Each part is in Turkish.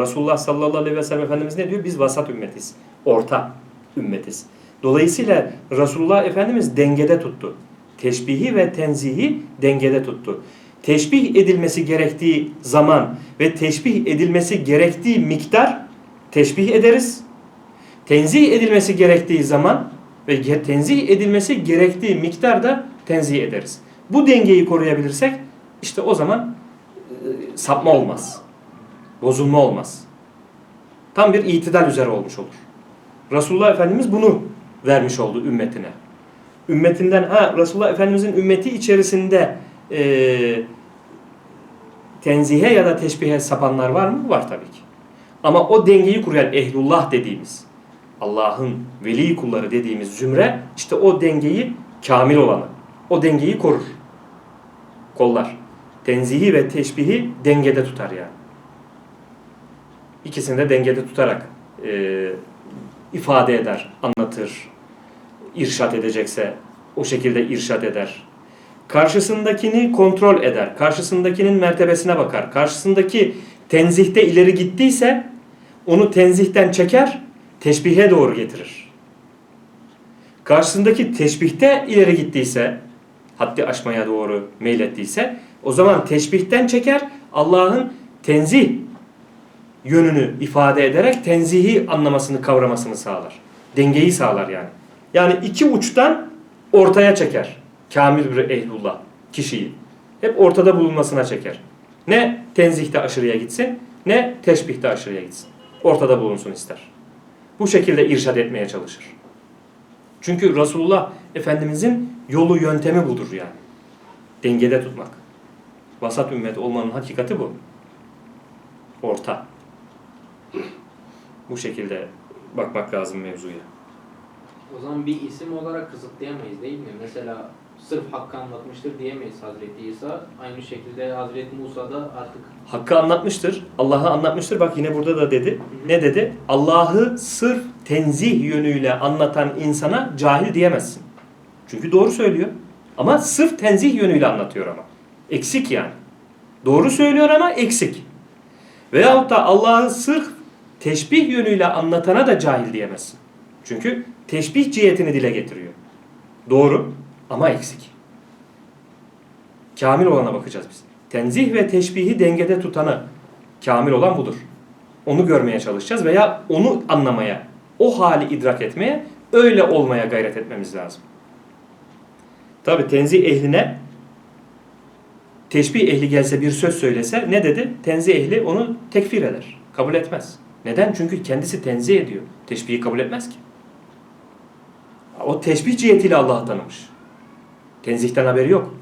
Resulullah sallallahu aleyhi ve sellem Efendimiz ne diyor? Biz vasat ümmetiz. Orta ümmetiz. Dolayısıyla Resulullah Efendimiz dengede tuttu. Teşbihi ve tenzihi dengede tuttu. Teşbih edilmesi gerektiği zaman ve teşbih edilmesi gerektiği miktar teşbih ederiz. Tenzih edilmesi gerektiği zaman ve tenzih edilmesi gerektiği miktarda tenzih ederiz. Bu dengeyi koruyabilirsek işte o zaman e, sapma olmaz. Bozulma olmaz. Tam bir itidal üzere olmuş olur. Resulullah Efendimiz bunu vermiş oldu ümmetine. Ümmetinden ha Resulullah Efendimizin ümmeti içerisinde e, tenzihe ya da teşbihe sapanlar var mı? Var tabii ki. Ama o dengeyi kuruyan ehlullah dediğimiz Allah'ın veli kulları dediğimiz zümre işte o dengeyi kamil olanı. O dengeyi korur. Kollar. Tenzihi ve teşbihi dengede tutar yani. İkisini de dengede tutarak e, ifade eder, anlatır, irşat edecekse o şekilde irşat eder. Karşısındakini kontrol eder, karşısındakinin mertebesine bakar, karşısındaki tenzihte ileri gittiyse onu tenzihten çeker, teşbihe doğru getirir. Karşısındaki teşbihte ileri gittiyse, haddi aşmaya doğru meylettiyse, o zaman teşbihten çeker, Allah'ın tenzih yönünü ifade ederek tenzihi anlamasını, kavramasını sağlar. Dengeyi sağlar yani. Yani iki uçtan ortaya çeker. Kamil bir ehlullah kişiyi. Hep ortada bulunmasına çeker. Ne tenzihte aşırıya gitsin, ne teşbihte aşırıya gitsin. Ortada bulunsun ister. Bu şekilde irşad etmeye çalışır. Çünkü Resulullah Efendimizin yolu yöntemi budur yani. Dengede tutmak. Vasat ümmet olmanın hakikati bu. Orta. Bu şekilde bakmak lazım mevzuya. O zaman bir isim olarak kısıtlayamayız değil mi? Mesela sırf Hakk'ı anlatmıştır diyemeyiz Hazreti İsa. Aynı şekilde Hazreti Musa da artık Hakkı anlatmıştır, Allah'ı anlatmıştır. Bak yine burada da dedi. Ne dedi? Allah'ı sırf tenzih yönüyle anlatan insana cahil diyemezsin. Çünkü doğru söylüyor. Ama sırf tenzih yönüyle anlatıyor ama. Eksik yani. Doğru söylüyor ama eksik. Veyahut da Allah'ı sırf teşbih yönüyle anlatana da cahil diyemezsin. Çünkü teşbih cihetini dile getiriyor. Doğru ama eksik. Kamil olana bakacağız biz. Tenzih ve teşbihi dengede tutanı kamil olan budur. Onu görmeye çalışacağız veya onu anlamaya, o hali idrak etmeye, öyle olmaya gayret etmemiz lazım. Tabi tenzih ehline teşbih ehli gelse bir söz söylese ne dedi? Tenzih ehli onu tekfir eder. Kabul etmez. Neden? Çünkü kendisi tenzih ediyor. Teşbihi kabul etmez ki. O teşbih cihetiyle Allah'ı tanımış. Tenzihten haberi yok.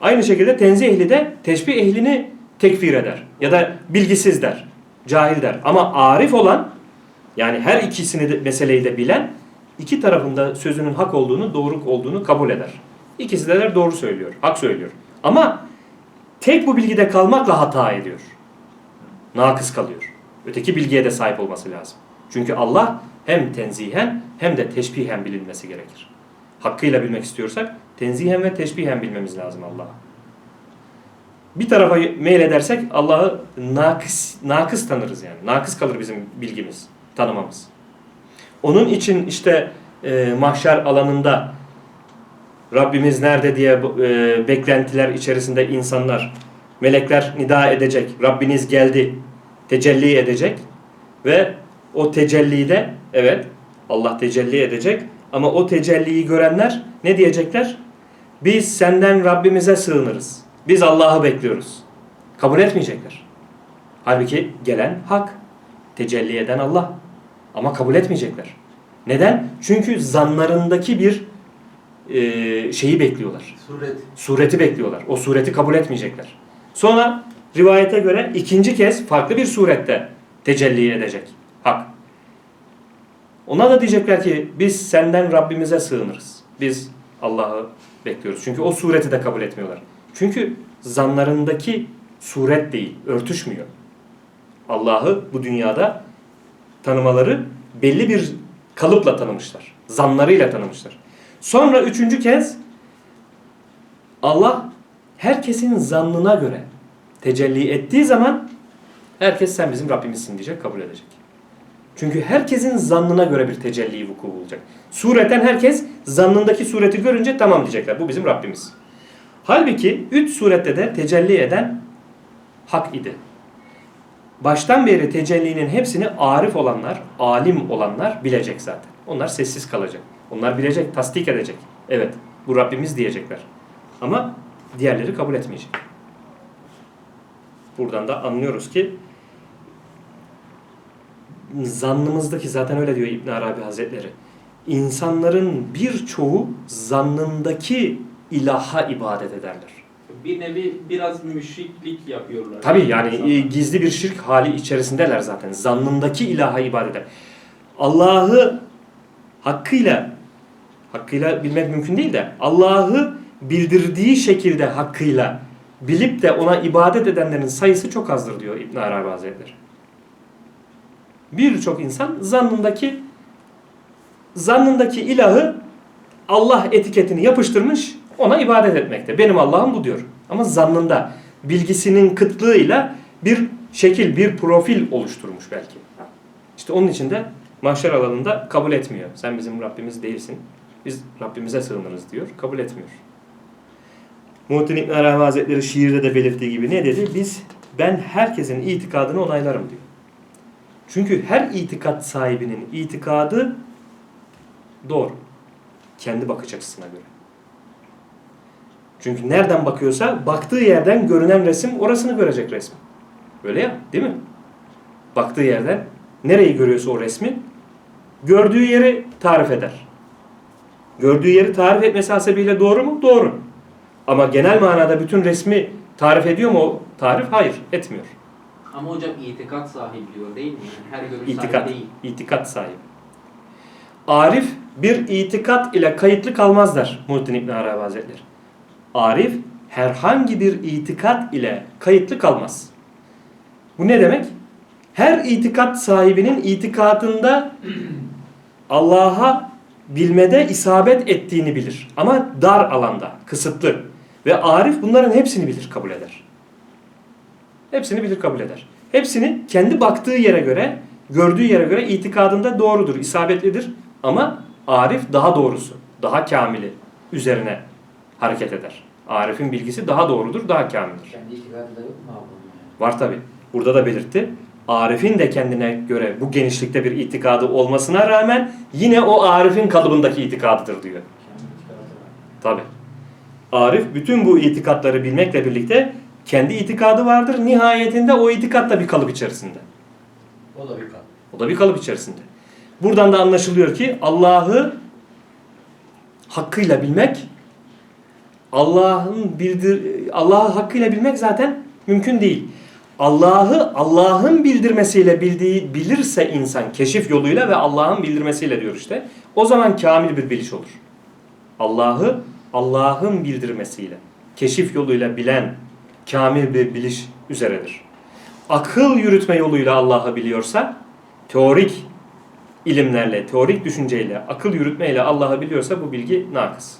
Aynı şekilde tenzih ehli de teşbih ehlini tekfir eder. Ya da bilgisiz der. Cahil der. Ama arif olan yani her ikisini de, meseleyi de bilen iki tarafında sözünün hak olduğunu, doğru olduğunu kabul eder. İkisi de der doğru söylüyor, hak söylüyor. Ama tek bu bilgide kalmakla hata ediyor. Nakıs kalıyor. Öteki bilgiye de sahip olması lazım. Çünkü Allah hem tenzihen hem de teşbihen bilinmesi gerekir. Hakkıyla bilmek istiyorsak tenzihen ve teşbihen bilmemiz lazım Allah'ı. Bir tarafa meyledersek Allah'ı nakıs, nakıs tanırız yani. Nakıs kalır bizim bilgimiz, tanımamız. Onun için işte e, mahşer alanında Rabbimiz nerede diye e, beklentiler içerisinde insanlar, melekler nida edecek, Rabbiniz geldi, tecelli edecek ve o tecellide evet Allah tecelli edecek ama o tecelliyi görenler ne diyecekler? Biz senden Rabbimize sığınırız. Biz Allah'ı bekliyoruz. Kabul etmeyecekler. Halbuki gelen hak. Tecelli eden Allah. Ama kabul etmeyecekler. Neden? Çünkü zanlarındaki bir e, şeyi bekliyorlar. Suret. Sureti bekliyorlar. O sureti kabul etmeyecekler. Sonra rivayete göre ikinci kez farklı bir surette tecelli edecek hak. Ona da diyecekler ki biz senden Rabbimize sığınırız. Biz Allah'ı bekliyoruz. Çünkü o sureti de kabul etmiyorlar. Çünkü zanlarındaki suret değil, örtüşmüyor. Allah'ı bu dünyada tanımaları belli bir kalıpla tanımışlar. Zanlarıyla tanımışlar. Sonra üçüncü kez Allah herkesin zannına göre tecelli ettiği zaman Herkes sen bizim Rabbimizsin diyecek, kabul edecek. Çünkü herkesin zannına göre bir tecelli vuku bulacak. Sureten herkes zannındaki sureti görünce tamam diyecekler. Bu bizim Rabbimiz. Halbuki üç surette de tecelli eden hak idi. Baştan beri tecellinin hepsini arif olanlar, alim olanlar bilecek zaten. Onlar sessiz kalacak. Onlar bilecek, tasdik edecek. Evet, bu Rabbimiz diyecekler. Ama diğerleri kabul etmeyecek. Buradan da anlıyoruz ki zannımızdaki zaten öyle diyor İbn Arabi Hazretleri. İnsanların birçoğu zannındaki ilaha ibadet ederler. Bir nevi biraz müşriklik yapıyorlar. Tabii yani İnsanlar. e, gizli bir şirk hali içerisindeler zaten. Zannındaki ilaha ibadet eder. Allah'ı hakkıyla hakkıyla bilmek mümkün değil de Allah'ı bildirdiği şekilde hakkıyla bilip de ona ibadet edenlerin sayısı çok azdır diyor İbn Arabi Hazretleri. Birçok insan zannındaki zannındaki ilahı Allah etiketini yapıştırmış ona ibadet etmekte. Benim Allah'ım bu diyor. Ama zannında bilgisinin kıtlığıyla bir şekil, bir profil oluşturmuş belki. İşte onun için de mahşer alanında kabul etmiyor. Sen bizim Rabbimiz değilsin. Biz Rabbimize sığınırız diyor. Kabul etmiyor. Muhittin İbn Arabi Hazretleri şiirde de belirttiği gibi ne dedi? Biz, ben herkesin itikadını onaylarım diyor. Çünkü her itikat sahibinin itikadı doğru. Kendi bakış açısına göre. Çünkü nereden bakıyorsa baktığı yerden görünen resim orasını görecek resmi. Öyle ya değil mi? Baktığı yerden nereyi görüyorsa o resmi gördüğü yeri tarif eder. Gördüğü yeri tarif etmesi hasebiyle doğru mu? Doğru. Ama genel manada bütün resmi tarif ediyor mu o tarif? Hayır, etmiyor. Ama hocam itikat sahibi diyor değil mi? Yani her görüş İtikat, sahibi değil. itikat sahibi. Arif bir itikat ile kayıtlı kalmaz der Muhittin İbn Arabi Hazretleri. Arif herhangi bir itikat ile kayıtlı kalmaz. Bu ne demek? Her itikat sahibinin itikadında Allah'a bilmede isabet ettiğini bilir. Ama dar alanda, kısıtlı. Ve Arif bunların hepsini bilir, kabul eder. Hepsini bilir, kabul eder. Hepsini kendi baktığı yere göre, gördüğü yere göre itikadında doğrudur, isabetlidir. Ama Arif daha doğrusu, daha kamili üzerine hareket eder. Arif'in bilgisi daha doğrudur, daha kamildir. Kendi itikadında yok mu abi? Var tabi. Burada da belirtti. Arif'in de kendine göre bu genişlikte bir itikadı olmasına rağmen yine o Arif'in kalıbındaki itikadıdır diyor. Tabi. Arif bütün bu itikatları bilmekle birlikte kendi itikadı vardır. Nihayetinde o itikat da bir kalıp içerisinde. O da bir kat. O da bir kalıp içerisinde. Buradan da anlaşılıyor ki Allah'ı hakkıyla bilmek Allah'ın bildir Allah'ı hakkıyla bilmek zaten mümkün değil. Allah'ı Allah'ın bildirmesiyle bildiği bilirse insan keşif yoluyla ve Allah'ın bildirmesiyle diyor işte. O zaman kamil bir biliş olur. Allah'ı Allah'ın bildirmesiyle, keşif yoluyla bilen kamil bir biliş üzeredir. Akıl yürütme yoluyla Allah'ı biliyorsa, teorik ilimlerle, teorik düşünceyle, akıl yürütmeyle Allah'ı biliyorsa bu bilgi nakıs.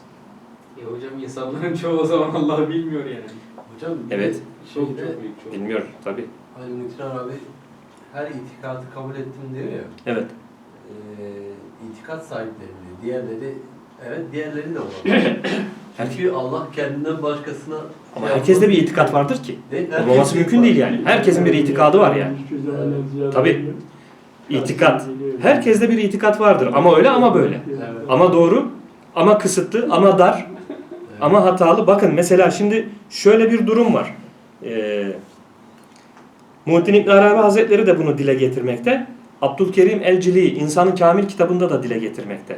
E hocam insanların çoğu o zaman Allah'ı bilmiyor yani. Hocam Evet. de Çok şeyde, çok büyük çok. Bilmiyor tabi. hani Muhittin abi her itikadı kabul ettim diyor ya. Evet. E, itikat sahipleri diyor. Diğerleri evet diğerleri de olabilir. Çünkü Allah kendinden başkasına Ama şey herkeste bir itikat vardır ki. Ne? Olmaması mümkün var. değil yani. Herkesin bir itikadı var yani. Tabii. İtikat. Herkeste bir itikat vardır. Ama öyle ama böyle. Ama doğru, ama kısıtlı, ama dar, ama hatalı. Bakın mesela şimdi şöyle bir durum var. Ee, Muhittin İbn Arabi Hazretleri de bunu dile getirmekte. Abdülkerim Elcili İnsanı Kamil kitabında da dile getirmekte.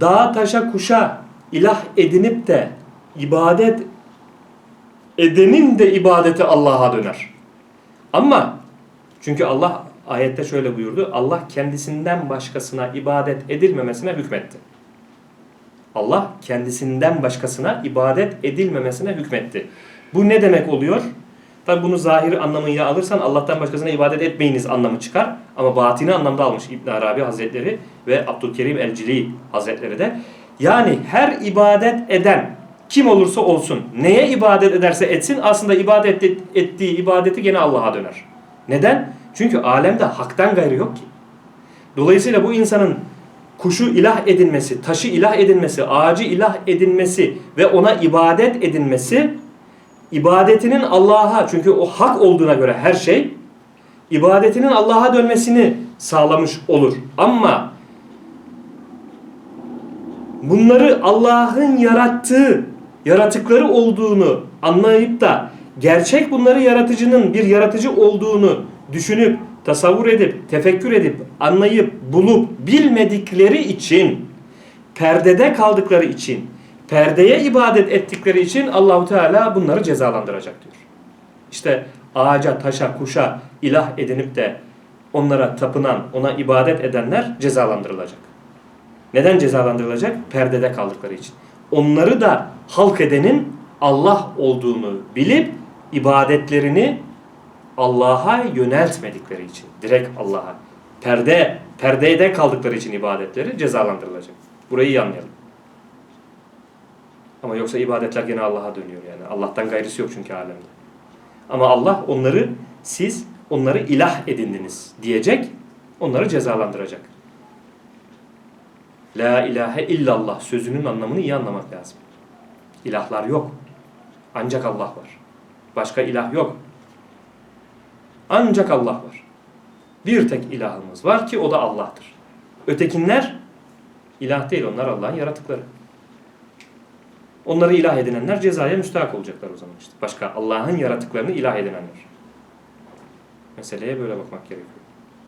Dağa taşa kuşa ilah edinip de ibadet edenin de ibadeti Allah'a döner. Ama çünkü Allah ayette şöyle buyurdu. Allah kendisinden başkasına ibadet edilmemesine hükmetti. Allah kendisinden başkasına ibadet edilmemesine hükmetti. Bu ne demek oluyor? Tabi bunu zahiri anlamıyla alırsan Allah'tan başkasına ibadet etmeyiniz anlamı çıkar. Ama batini anlamda almış İbn Arabi Hazretleri ve Abdülkerim Elcili Hazretleri de. Yani her ibadet eden kim olursa olsun neye ibadet ederse etsin aslında ibadet et- ettiği ibadeti gene Allah'a döner. Neden? Çünkü alemde haktan gayrı yok ki. Dolayısıyla bu insanın kuşu ilah edinmesi, taşı ilah edinmesi, ağacı ilah edinmesi ve ona ibadet edinmesi ibadetinin Allah'a çünkü o hak olduğuna göre her şey ibadetinin Allah'a dönmesini sağlamış olur. Ama bunları Allah'ın yarattığı, yaratıkları olduğunu anlayıp da gerçek bunları yaratıcının bir yaratıcı olduğunu düşünüp, tasavvur edip, tefekkür edip, anlayıp, bulup bilmedikleri için, perdede kaldıkları için, perdeye ibadet ettikleri için Allahu Teala bunları cezalandıracak diyor. İşte ağaca, taşa, kuşa ilah edinip de onlara tapınan, ona ibadet edenler cezalandırılacak. Neden cezalandırılacak? Perdede kaldıkları için. Onları da halk edenin Allah olduğunu bilip ibadetlerini Allah'a yöneltmedikleri için, direkt Allah'a, perde, perdede kaldıkları için ibadetleri cezalandırılacak. Burayı iyi anlayalım. Ama yoksa ibadetler gene Allah'a dönüyor yani. Allah'tan gayrısı yok çünkü alemde. Ama Allah onları, siz onları ilah edindiniz diyecek, onları cezalandıracak. La ilahe illallah sözünün anlamını iyi anlamak lazım. İlahlar yok. Ancak Allah var. Başka ilah yok. Ancak Allah var. Bir tek ilahımız var ki o da Allah'tır. Ötekinler ilah değil onlar Allah'ın yaratıkları. Onları ilah edinenler cezaya müstahak olacaklar o zaman işte. Başka Allah'ın yaratıklarını ilah edinenler. Meseleye böyle bakmak gerekiyor.